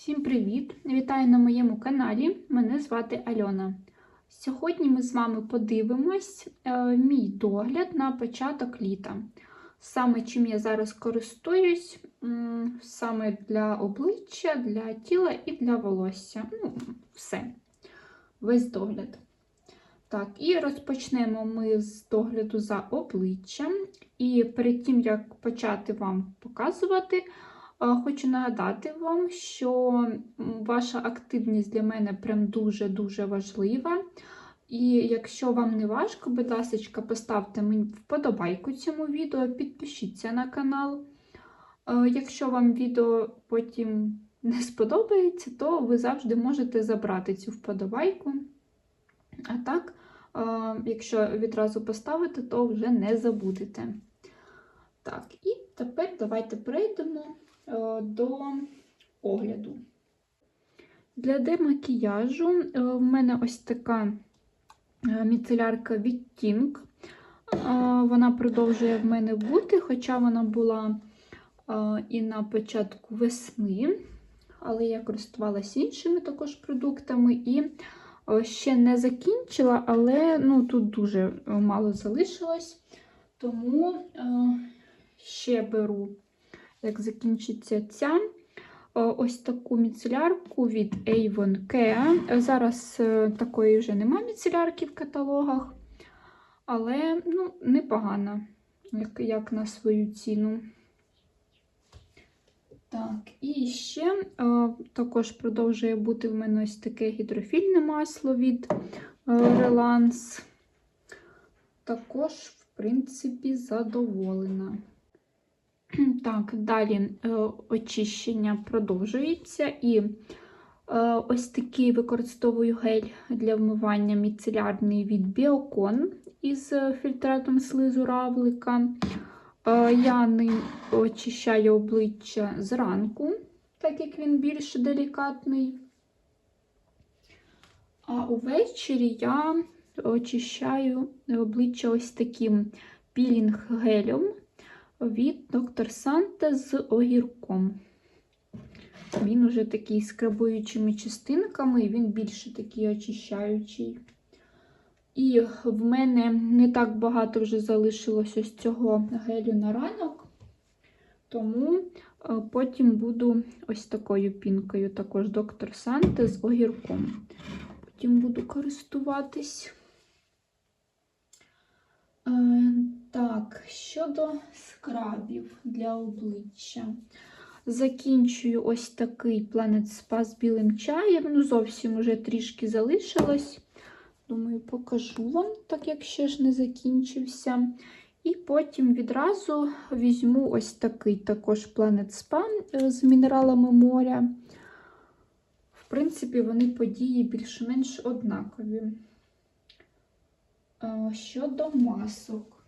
Всім привіт! Вітаю на моєму каналі. Мене звати Альона. Сьогодні ми з вами подивимось е, мій догляд на початок літа. Саме чим я зараз користуюсь, саме для обличчя, для тіла і для волосся. Ну, все. Весь догляд. Так, і розпочнемо ми з догляду за обличчям. І перед тим, як почати вам показувати, Хочу нагадати вам, що ваша активність для мене прям дуже-дуже важлива. І якщо вам не важко, будь ласка, поставте мені вподобайку цьому відео, підпишіться на канал. Якщо вам відео потім не сподобається, то ви завжди можете забрати цю вподобайку. А так, якщо відразу поставити, то вже не забудете. Так, і тепер давайте перейдемо до огляду. Для демакіяжу е, в мене ось така е, міцелярка відтінк. Е, Вона продовжує в мене бути, хоча вона була е, і на початку весни, але я користувалася іншими також продуктами і е, ще не закінчила, але ну, тут дуже мало залишилось. Тому е, ще беру як закінчиться ця. Е, Ось таку міцелярку від Avon Care. Зараз е, такої вже нема міцелярки в каталогах, але ну, непогана, як, як на свою ціну. Так, і ще е, також продовжує бути в мене ось таке гідрофільне масло від е, Relance. Також, в принципі, задоволена. Так, далі е, очищення продовжується. І е, ось такий використовую гель для вмивання міцелярний від Біокон із фільтратом слизу равлика. Е, я ним очищаю обличчя зранку, так як він більш делікатний. А увечері я очищаю обличчя ось таким пілінг-гелем від доктор Санте з огірком. Він уже такий з крабуючими частинками, і він більше такий очищаючий. І в мене не так багато вже залишилось ось цього гелю на ранок, тому е, потім буду ось такою пінкою, також доктор Санте з огірком. Потім буду користуватись. Е, Так, щодо скрабів для обличчя. Закінчую ось такий Planet Spa з білим чаєм. Ну, зовсім уже трішки залишилось. Думаю, покажу вам, так як ще ж не закінчився. І потім відразу візьму ось такий також Planet Spa е, з мінералами моря. В принципі, вони події більш-менш однакові. Щодо масок.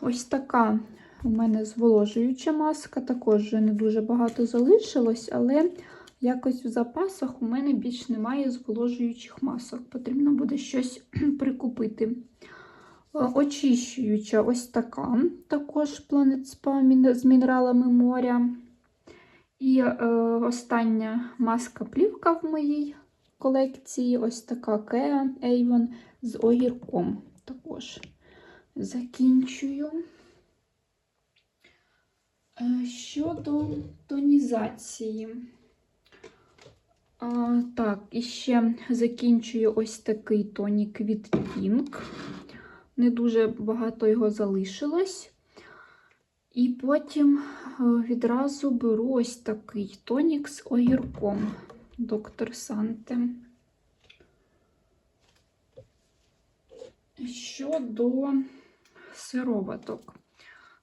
Ось така у мене зволожуюча маска, також вже не дуже багато залишилось, але якось в запасах у мене більш немає зволожуючих масок. Потрібно буде щось прикупити. Очищуюча ось така, також Planet Spa з мінералами моря. І е, остання маска-плівка в моїй колекції ось така Kea Avon з огірком. Також закінчую. Е, Щодо тонізації. А, так, і ще закінчую ось такий тонік від Pink. Не дуже багато його залишилось. І потім е, відразу беру ось такий тонік з огірком доктор Санте. Щодо сироваток.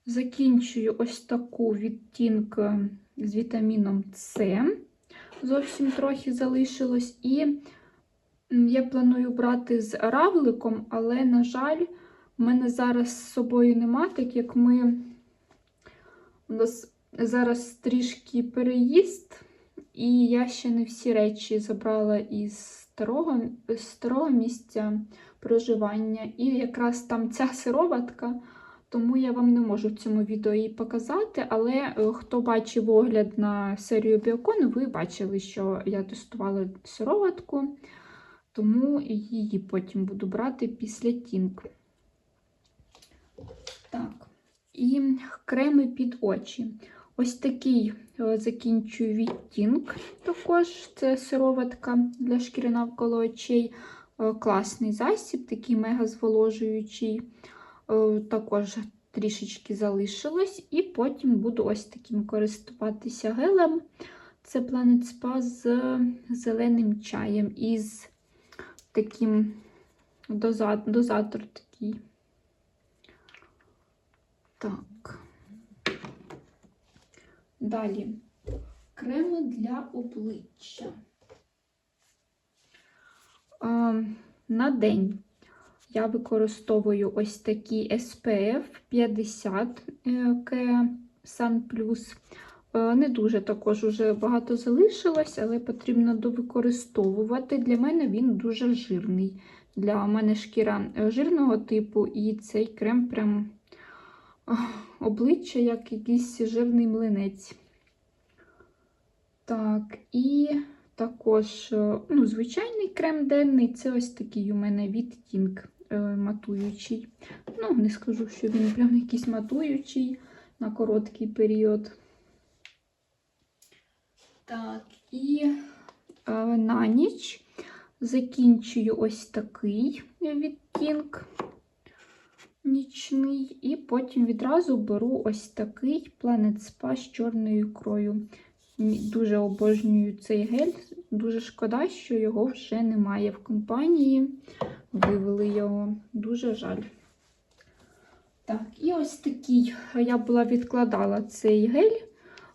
Закінчую ось таку відтінку з вітаміном С. Зовсім трохи залишилось. І я планую брати з равликом, але, на жаль, в мене зараз з собою нема, так як ми у нас зараз трішки переїзд, і я ще не всі речі забрала із старого, старого місця проживання. І якраз там ця сироватка тому я вам не можу в цьому відео її показати. Але е, хто бачив огляд на серію Біокон, ви бачили, що я тестувала сироватку, тому її потім буду брати після тінк. Так, і креми під очі. Ось такий е, закінчую відтінок. Також це сироватка для шкіри навколо очей. Е, Класний засіб, такий мега зволожуючий. Е, Також трішечки залишилось. І потім буду ось таким користуватися гелем. Це Planet Spa з зеленим чаєм і з таким дозатор такий. Так. Далі креми для обличчя. А, на день я використовую ось такі SPF 50 K Sun Plus. Е, Не дуже також уже багато залишилось, але потрібно довикористовувати. Для мене він дуже жирний. Для мене шкіра е, жирного типу, і цей крем прям обличчя як якийсь жирний млинець. Так, і також е, ну, звичайний крем денний це ось такий у мене відтінк е, матуючий. Ну, не скажу, що він прям якийсь матуючий на короткий період. Так, і е, на ніч закінчую ось такий відтінок нічний, і потім відразу беру ось такий Planet Spa з чорною ікрою. Дуже обожнюю цей гель. Дуже шкода, що його вже немає в компанії. Вивели його. Дуже жаль. Так, і ось такий. Я була відкладала цей гель,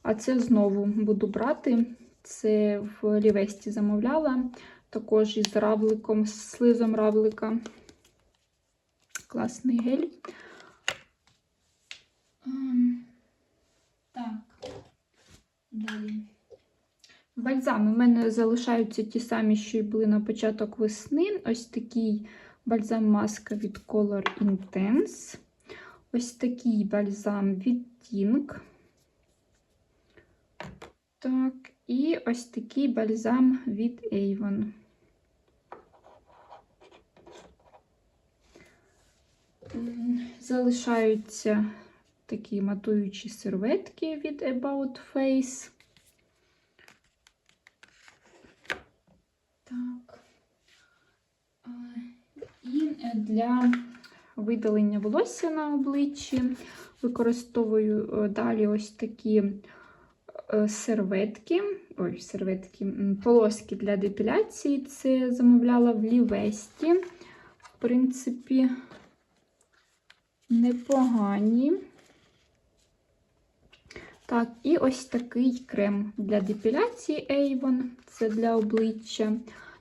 а це знову буду брати. Це в Лівесті замовляла. Також із равликом, з слизом равлика. Класний гель. Ем, Так. Далі. Бальзами в мене залишаються ті самі, що й були на початок весни. Ось такий бальзам маска від Color Intense. Ось такий бальзам від Tink. Так, і ось такий бальзам від Avon. Залишаються такі матуючі серветки від About Face. Так. І для видалення волосся на обличчі використовую е, далі ось такі е, серветки, ой, серветки, полоски для депіляції. Це замовляла в Лівесті. В принципі, непогані. Так, і ось такий крем для депіляції Avon, це для обличчя.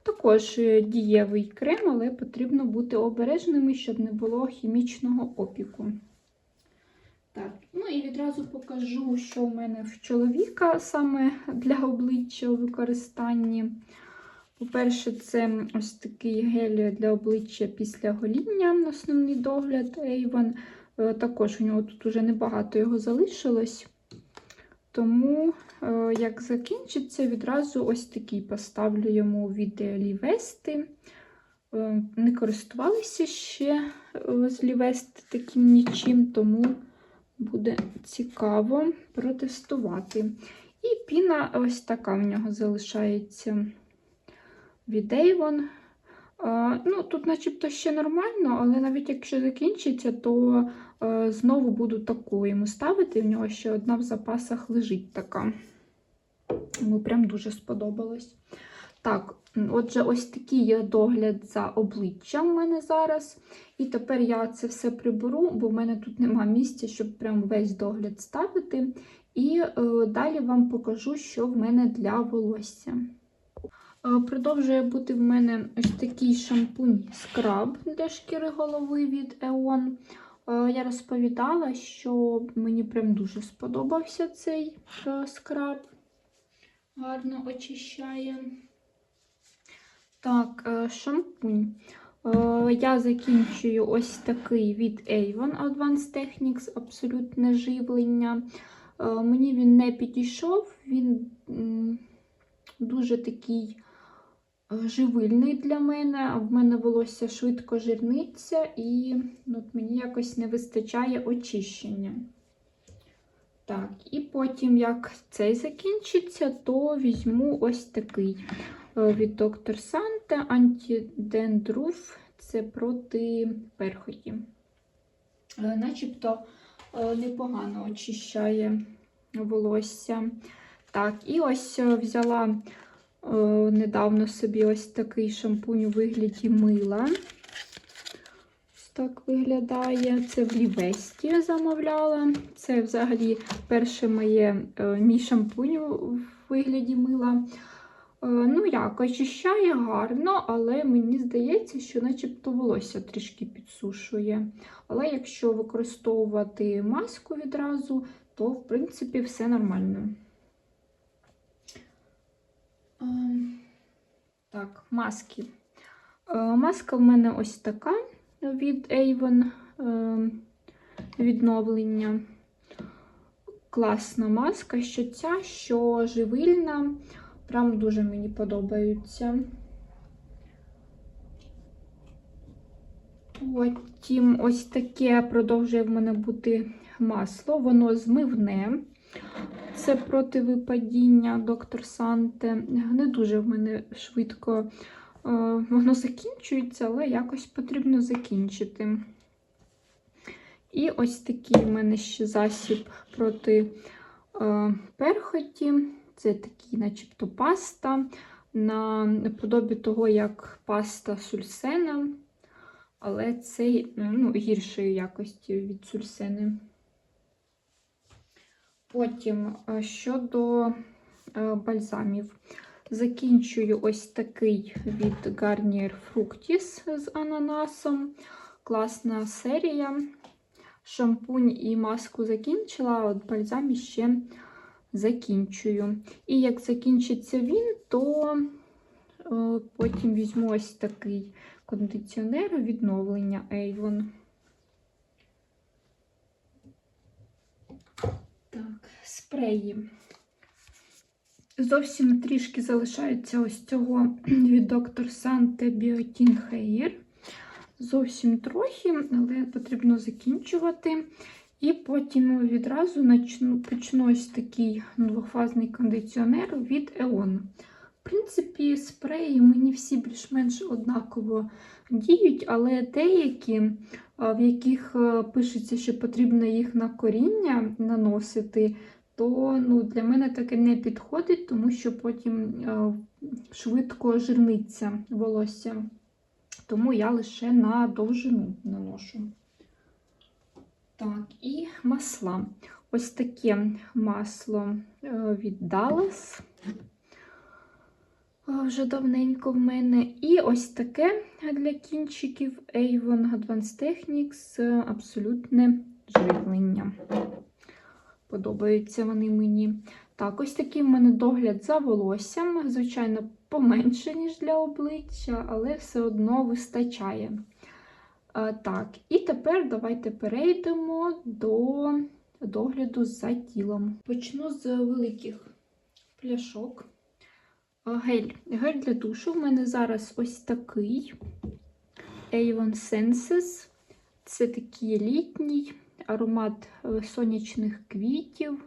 Також е, дієвий крем, але потрібно бути обережними, щоб не було хімічного опіку. Так, ну і відразу покажу, що у мене в чоловіка саме для обличчя у використанні. По-перше, це ось такий гель для обличчя після гоління, основний догляд Avon. Е, Також у нього тут уже небагато його залишилось. Тому, е, як закінчиться, відразу ось такий поставлю йому від Лівести. Е, Не користувалися ще з Лівести таким нічим, тому буде цікаво протестувати. І піна ось така в нього залишається від Avon. Е, Ну, тут начебто ще нормально, але навіть якщо закінчиться, то е, знову буду таку йому ставити. В нього ще одна в запасах лежить така. Йому прям дуже сподобалось. Так, отже, ось такий є догляд за обличчям в мене зараз. І тепер я це все приберу, бо в мене тут нема місця, щоб прям весь догляд ставити. І е, далі вам покажу, що в мене для волосся. Е, Продовжує бути в мене ось такий шампунь скраб для шкіри голови від Eon. Е, Я розповідала, що мені прям дуже сподобався цей е, скраб. Гарно очищає. Так, шампунь. Я закінчую ось такий від Avon Advanced Techniques, абсолютне живлення. Мені він не підійшов, він дуже такий живильний для мене, а в мене волосся швидко жирниться, і ну, от мені якось не вистачає очищення. Так, і потім, як цей закінчиться, то візьму ось такий е, від доктор Санте антидендруф. Це проти перхоті. Е, Начебто е, непогано очищає волосся. Так, і ось е, взяла е, недавно собі ось такий шампунь у вигляді мила. Ось так виглядає. Це в Лівесті замовляла. Це взагалі перше моє е, мій шампунь у вигляді мила. Е, Ну, як, очищає гарно, але мені здається, що начебто волосся трішки підсушує. Але якщо використовувати маску відразу, то в принципі все нормально. Ем, Так, маски. Е, Маска в мене ось така від Avon е, відновлення. Класна маска, що ця, що живильна. Прям дуже мені подобаються. Потім ось таке продовжує в мене бути масло, воно змивне. Це проти випадіння доктор Санте. Не дуже в мене швидко е, воно закінчується, але якось потрібно закінчити. І ось такий в мене ще засіб проти е, перхоті. Це такий, начебто, паста на подобі того, як паста сульсена, але цей ну, гіршої якості від сульсени. Потім е, щодо е, бальзамів, закінчую ось такий від Garnier Fructis з ананасом. Класна серія. Шампунь і маску закінчила, а от бальзам ще закінчую. І як закінчиться він, то е, потім візьму ось такий кондиціонер відновлення Avon. Так, спреї. Зовсім трішки залишається ось цього від доктор Санте Biotin Hair. Зовсім трохи, але потрібно закінчувати. І потім відразу начну, почну ось такий двохфазний кондиціонер від Eon. В принципі, спреї мені всі більш-менш однаково діють, але деякі, в яких пишеться, що потрібно їх на коріння наносити, то ну, для мене таке не підходить, тому що потім а, швидко жирниться волосся. Тому я лише на довжину наношу. Так, і масла. Ось таке масло е, від Dallas. Вже давненько в мене. І ось таке для кінчиків Avon Advanced Techniques абсолютне живлення. Подобаються вони мені. Так, ось такий в мене догляд за волоссям. Звичайно, поменше, ніж для обличчя, але все одно вистачає. Так, і тепер давайте перейдемо до догляду за тілом. Почну з великих пляшок. Гель. Гель для душу. В мене зараз ось такий Avon Senses. Це такий літній аромат е, сонячних квітів,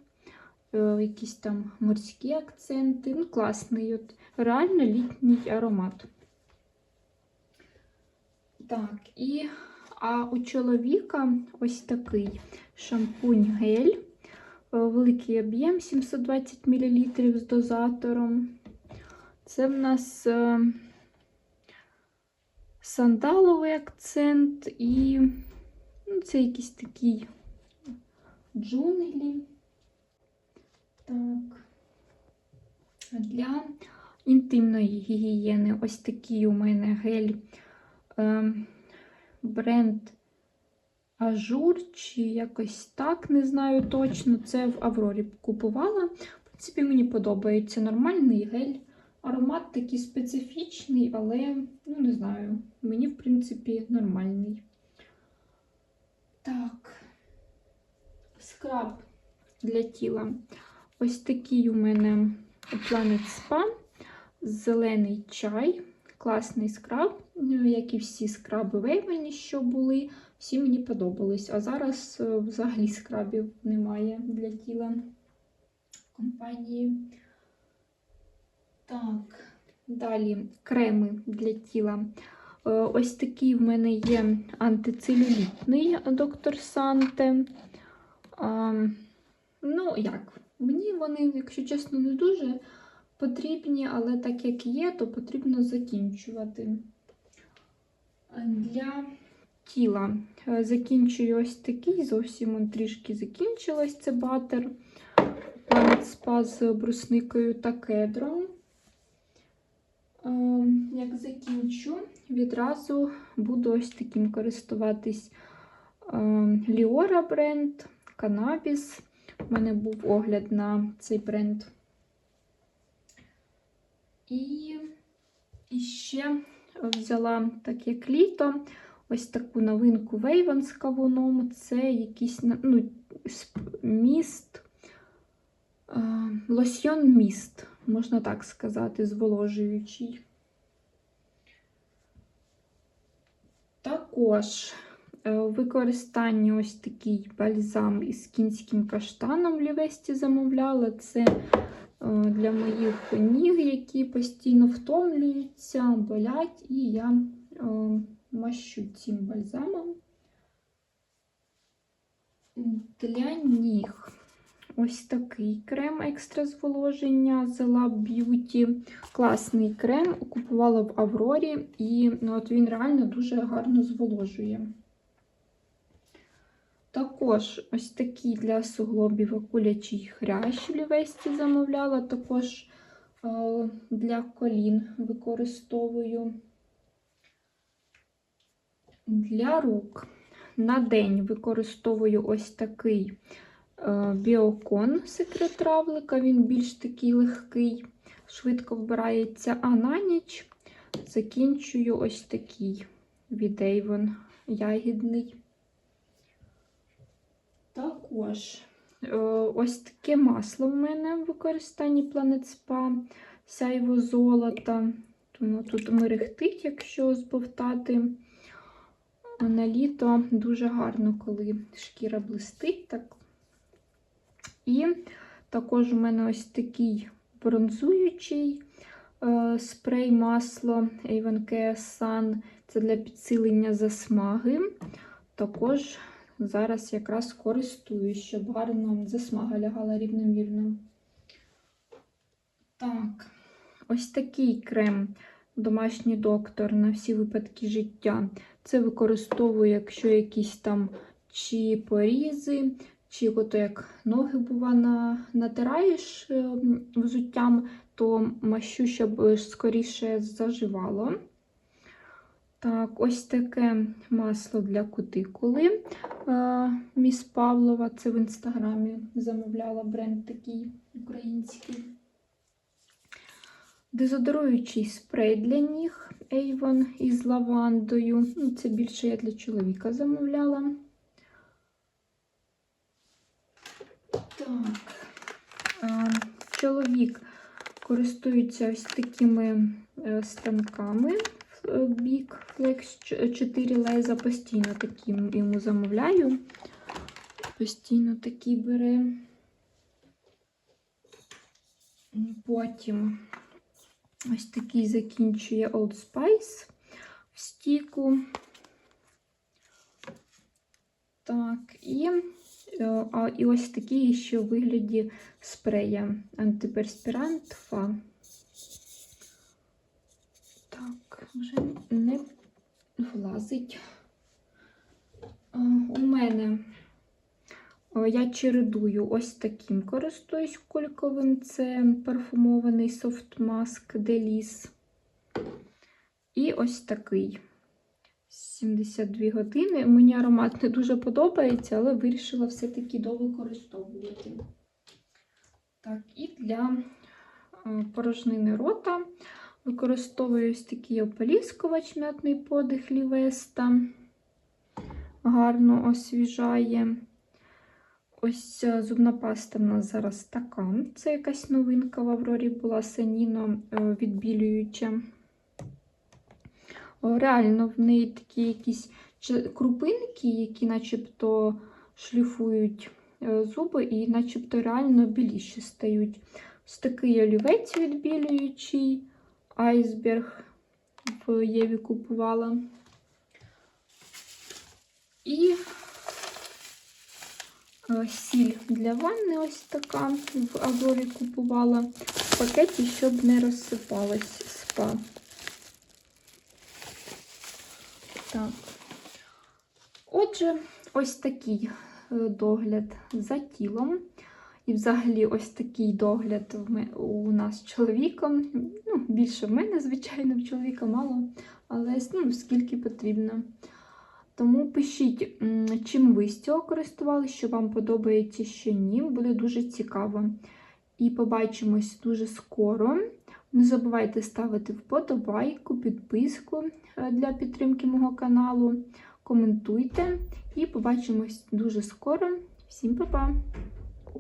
е, якісь там морські акценти. Ну, класний, от, реально літній аромат. Так, і а у чоловіка ось такий шампунь-гель, е, великий об'єм 720 мл з дозатором. Це в нас е, сандаловий акцент і ну, це якийсь такий джунглі. Так. Для інтимної гігієни ось такий у мене гель ем, бренд Ажур, чи якось так, не знаю точно. Це в Аврорі купувала. В принципі, мені подобається нормальний гель Аромат такий специфічний, але, ну, не знаю, мені, в принципі, нормальний. Так, скраб для тіла. Ось такий у мене Planet Spa. Зелений чай. Класний скраб, ну, як і всі скраби Вейвені, що були, всі мені подобались. А зараз е, взагалі скрабів немає для тіла компанії. Так, далі креми для тіла. Е, Ось такий в мене є антицелюлітний доктор Санте. А, Ну, як? Мені вони, якщо чесно, не дуже потрібні, але так як є, то потрібно закінчувати. Для тіла е, закінчую ось такий, зовсім трішки закінчилось. Це батер Spa з брусникою та кедром. Е, Як закінчу, відразу буду ось таким користуватись Ліора бренд, Cannabis. У мене був огляд на цей бренд. І, і ще взяла, так як літо, ось таку новинку Вейвен з кавуном. Це якийсь ну, міст, лосьйон міст, можна так сказати, зволожуючий. Також е, у використанні ось такий бальзам із кінським каштаном в Лівесті замовляла. Це е, для моїх ніг, які постійно втомлюються, болять, і я е, мащу цим бальзамом. Для ніг ось такий крем екстра зволоження The Lab Beauty. Класний крем. Купувала в Аврорі, і ну, от він реально дуже гарно зволожує. Також ось такий для суглобів акулячий хрящ в Лівесті замовляла. Також е, для колін використовую. Для рук на день використовую ось такий біокон секрет равлика. Він більш такий легкий, швидко вбирається. А на ніч закінчую ось такий від Avon ягідний. Також е, ось таке масло в мене в використанні Planet Spa, сяйво золота. Тому тут мерехтить, якщо збовтати. На літо дуже гарно, коли шкіра блистить. Так. І також у мене ось такий бронзуючий е, спрей масло Avon Care Sun. Це для підсилення засмаги. Також зараз якраз користуюсь, щоб гарно засмага лягала рівномірно. Так, ось такий крем домашній доктор на всі випадки життя. Це використовую, якщо якісь там чи порізи, чи ото як ноги бува на, натираєш е, взуттям, то мащу, щоб скоріше заживало. Так, ось таке масло для кутикули. Е, Міс Павлова, це в інстаграмі замовляла бренд такий український. Дезодоруючий спрей для ніг Avon із лавандою. Ну, Це більше я для чоловіка замовляла. Так. Чоловік користується ось такими е, станками Big Flex 4 леза. Постійно такі йому замовляю. Постійно такі бере. Потім ось такий закінчує Old Spice в стіку. Так, і, е, а, і ось такий ще у вигляді спрея антиперспірант Фа. Так, вже не влазить. У мене я чередую ось таким користуюсь кульковим. Це парфумований софт маск Деліс. І ось такий. 72 години. Мені аромат не дуже подобається, але вирішила все-таки довикористовувати. Так, і для е, порожнини рота. Використовую ось такий ополіскувач м'ятний подих Лівеста. Гарно освіжає. Ось зубна паста в нас зараз така. Це якась новинка в Аврорі була саніно е, відбілююча. Реально, в неї такі якісь крупинки, які начебто шліфують е, зуби і начебто реально біліші стають. Ось такий олівець відбілюючий, айсберг в Єві купувала. І е, сіль для ванни ось така в Аврорі купувала в пакеті, щоб не розсипалась спа. Так. Отже, ось такий е, догляд за тілом. І взагалі ось такий догляд у нас з чоловіком. Ну, більше в мене, звичайно, в чоловіка мало, але ну, скільки потрібно. Тому пишіть, чим ви з цього користувалися, що вам подобається, що ні. Буде дуже цікаво. І побачимось дуже скоро. Не забувайте ставити вподобайку, підписку е, для підтримки мого каналу. Коментуйте і побачимось дуже скоро. Всім па-па!